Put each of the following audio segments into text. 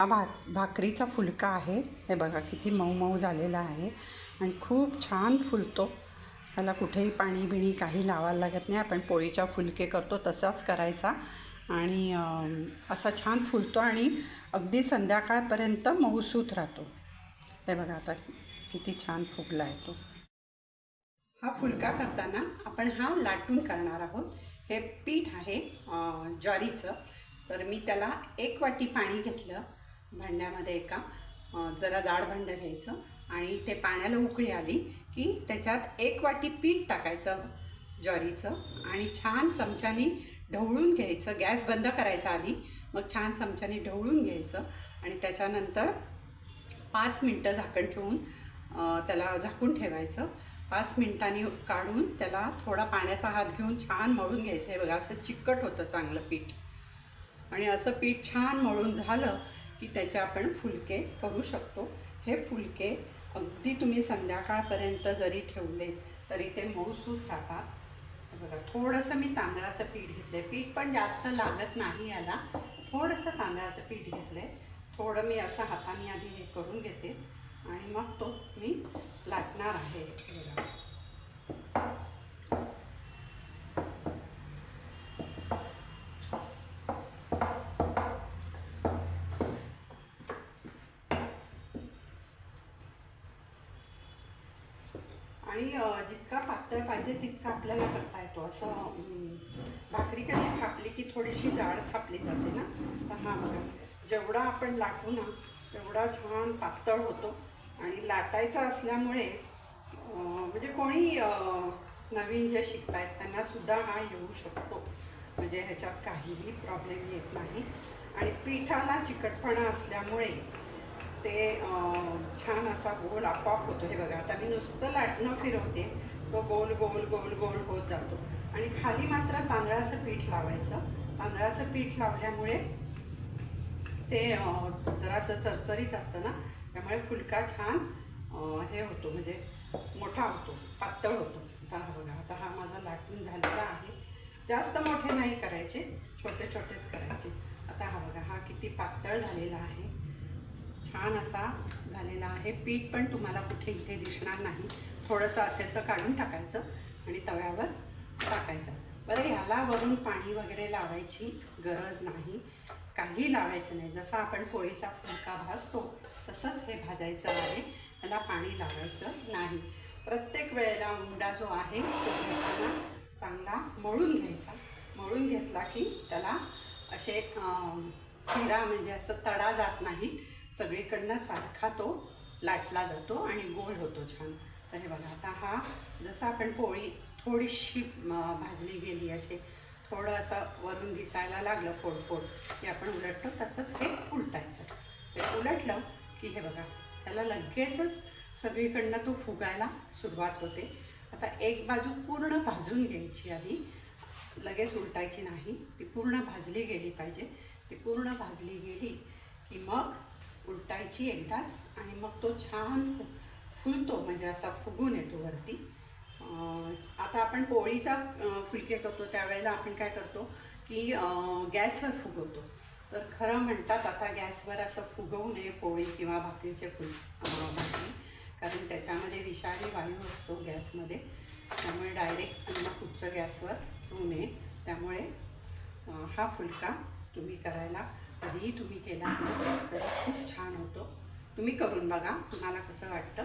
हा भा भाकरीचा फुलका आहे. हे बघा किती मऊ मऊ झालेला आहे आणि खूप छान फुलतो. त्याला कुठेही पाणी बिणी काही लावायला लागत नाही. आपण पोळीच्या फुलके करतो तसाच करायचा. आणि असा छान फुलतो आणि अगदी संध्याकाळपर्यंत मऊसूत राहतो. हे बघा आता किती छान फुगला आहे तो. हा फुलका करताना आपण हा लाटून करणार आहोत. हे पीठ आहे ज्वारीचं. तर मी त्याला एक वाटी पाणी घेतलं. भांड्यामध्ये एका जरा जाड भांडं घ्यायचं आणि ते पाण्याला उकळी आली की त्याच्यात एक वाटी पीठ टाकायचं ज्वारीचं आणि छान चमच्यानी ढवळून घ्यायचं. गॅस बंद करायचा आधी मग छान चमच्यानी ढवळून घ्यायचं आणि त्याच्यानंतर पाच मिनटं झाकण ठेवून त्याला झाकून ठेवायचं. पाच मिनटांनी काढून त्याला थोडा पाण्याचा हात घेऊन छान मळून घ्यायचं. आहे बघा असं चिकट होतं चांगलं पीठ. आणि असं पीठ छान मळून झालं की त्याचे आपण फुलके करू शकतो. हे फुलके अगदी तुम्ही संध्याकाळपर्यंत जरी ठेवले तरी ते मऊसूत राहतात. बघा थोडंसं मी तांदळाचं पीठ घेतलं आहे पीठ पण जास्त लागत नाही याला. थोडंसं तांदळाचं पीठ घेतलं आहे थोडं मी असं हाताने आधी हे करून घेते. आणि मग तो मी लाटणार आहे. बघा. आणि जितका पातळ पाहिजे तितका आपल्याला करता येतो. असं भाकरी कशी थापली की थोडीशी जाड थापली जाते ना? तर हा बघा. जेवढा आपण लाटू ना तेवढा छान पातळ होतो. आणि लाटायचा असल्यामुळे म्हणजे कोणी नवीन जे शिकतायत त्यांनासुद्धा हा येऊ शकतो. म्हणजे ह्याच्यात काहीही प्रॉब्लेम येत नाही. आणि पिठाला चिकटपणा असल्यामुळे ते छान असा गोल आपोआप होतो. हे बघा आता मी नुसतं लाटणं फिरवते. तो गोल गोल गोल गोल होत जातो. आणि खाली मात्र तांदळाचं पीठ लावायचं. तांदळाचं पीठ लावल्यामुळे ते जरासं चरचरीत असतं ना त्यामुळे फुलका छान हे होतो म्हणजे मोठा होतो पातळ होतो. आता हा बघा आता हा माझा लाटून झालेला आहे. जास्त मोठे नाही करायचे छोटे छोटेच करायचे. आता हा बघा हा किती पातळ झालेला आहे. छान असा झालेला आहे. पीठ पण तुम्हाला कुठे इथे दिसणार नाही. थोडंसं असेल तर काढून टाकायचं आणि तव्यावर टाकायचं. बरं ह्याला वरून पाणी वगैरे लावायची गरज नाही. काही लावायचं नाही. जसं आपण पोळीचा फुलका भाजतो तसंच हे भाजायचं आहे. त्याला पाणी लावायचं नाही. प्रत्येक वेळेला उंडा जो आहे तो घेताना चांगला मळून घ्यायचा. मळून घेतला की त्याला असे चिरा म्हणजे असं तडा जात नाहीत. सगळीकडनं सारखा तो लाटला जातो आणि गोल होतो छान. तर हे बघा आता हा जसं आपण पोळी थोडीशी भाजली गेली असे थोडं असं वरून दिसायला लागलं फोडफोड हे आपण उलटतो तसंच हे उलटायचं. ते उलटलं की हे बघा त्याला लगेचच सगळीकडनं तो फुगायला सुरुवात होते. आता एक बाजू पूर्ण भाजून घ्यायची आधी लगेच उलटायची नाही ती पूर्ण भाजली गेली पाहिजे. ती पूर्ण भाजली गेली मग एकदाच आणि मग तो छान फु फुलतो म्हणजे असा फुगून येतो वरती. आता आपण पोळीचा फुलके करतो त्यावेळेला आपण काय करतो की गॅसवर फुगवतो. तर खरं म्हणतात आता गॅसवर असं फुगवू नये पोळी किंवा भाकरीचे फुल भाकरी. कारण त्याच्यामध्ये विषारी वायू असतो गॅसमध्ये. त्यामुळे डायरेक्ट अन्न कुठचं गॅसवर होऊ नये. त्यामुळे हा फुलका तुम्ही करायला कधीही तुम्ही केला तर खूप छान होतो. तुम्ही करून बघा तुम्हाला कसं वाटतं.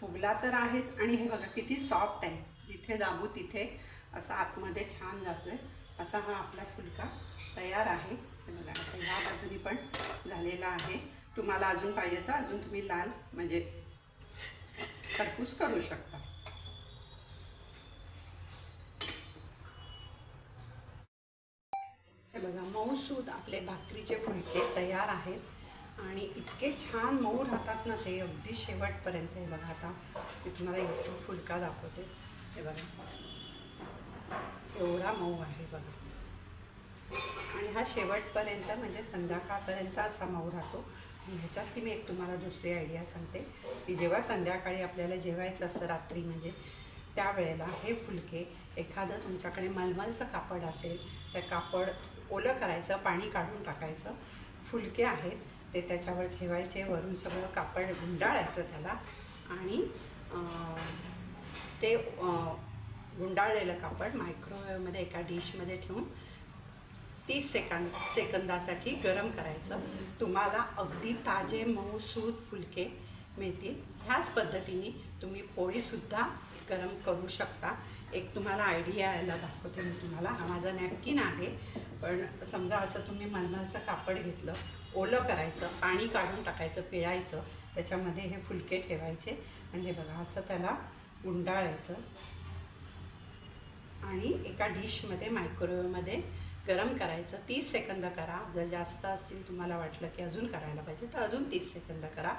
फुगला तर आहेच आणि हे बघा किती सॉफ्ट आहे. जिथे दाबू तिथे असा आतमध्ये छान जातोय. असा हा आपला फुलका तयार आहे. हे बघा आता ह्या बाजूनी पण झालेला आहे. तुम्हाला अजून पाहिजे तर अजून तुम्ही लाल म्हणजे खरपूस करू शकता. हे बघा मऊसूद आपले भाकरीचे फुलके तयार आहेत. आणि इतके छान मऊ राहतात ना ते अगदी शेवटपर्यंत हे बघा आता. मी तुम्हाला एक फुलका दाखवते. हे बघा. एवढा मऊ आहे बघा. आणि हा शेवटपर्यंत म्हणजे संध्याकाळपर्यंत असा मऊ राहतो. ह्याच्यात मी एक तुम्हाला दुसरी आयडिया सांगते की जेव्हा संध्याकाळी आपल्याला जेवायचं असतं रात्री म्हणजे त्यावेळेला हे फुलके एखादं तुमच्याकडे मलमलचं कापड असेल त्या कापड ओलं करायचं पाणी काढून टाकायचं. फुलके आहेत ते त्याच्यावर ठेवायचे वरून सगळं कापड गुंडाळायचं त्याला. आणि ते गुंडाळलेलं कापड मायक्रोवेवमध्ये एका डिशमध्ये ठेवून तीस सेकंद सेकंदासाठी गरम करायचं. तुम्हाला अगदी ताजे मऊसूद फुलके मिळतील. ह्याच पद्धतीने तुम्ही पोळीसुद्धा गरम करू शकता. एक तुम्हाला आयडिया यायला दाखवते मी तुम्हाला. हा माझा नॅपकिन आहे. पण समजा असं तुम्ही मलमलचं कापड घेतलं ओलं करायचं पाणी काढून टाकायचं पिळायचं त्याच्यामध्ये हे फुलके ठेवायचे. आणि हे बघा असं त्याला गुंडाळायचं. आणि एका डिशमध्ये मायक्रोवेवमध्ये गरम करायचं. तीस सेकंद करा. जर जास्त असतील तुम्हाला वाटलं की अजून करायला पाहिजे तर अजून तीस सेकंद करा.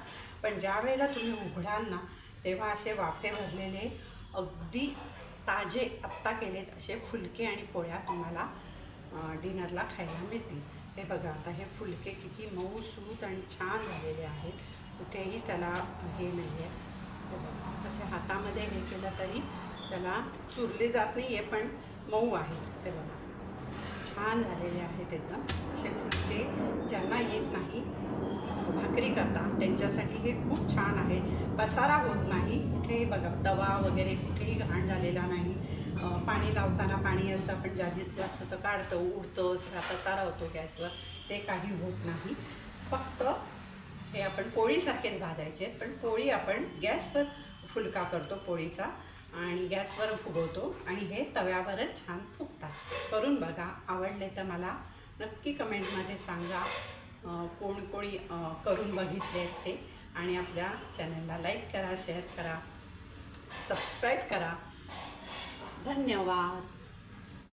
पण ज्या वेळेला तुम्ही उघडाल ना तेव्हा असे वाफे भरलेले अगदी ताजे आत्ता केलेत असे फुलके आणि पोळ्या तुम्हाला डिनरला खायला मिळतील. हे बघा आता हे फुलके किती मऊ सूत आणि छान झालेले आहेत. कुठेही त्याला हे नाही आहे हे बघा असे हातामध्ये हे केलं तरी त्याला चुरले जात नाही आहे पण मऊ आहेत हे बघा. छान झालेले आहेत एकदम असे फुलके ज्यांना येत नाही भाकरी करता त्यांच्यासाठी हे खूप छान आहे. पसारा होत नाही. कुठेही बघा दवा वगैरे कुठेही घाण झालेला नाही. पाणी लावताना पाणी असं आपण जास्तीत जास्त तर काढतं उडतं सगळा पसारा होतो गॅसवर. ते काही होत नाही. फक्त हे आपण पोळीसारखेच भाजायचे आहेत. पण पोळी आपण गॅसवर फुलका करतो पोळीचा. आणि गॅसवर फुगवतो आणि हे तव्यावरच छान फुगतात. करून बघा आवडले तर मला नक्की कमेंटमध्ये सांगा कोण कोणी करून बघितले आहेत ते. आणि आपल्या चॅनलला लाईक करा शेअर करा सबस्क्राईब करा. धन्यवाद.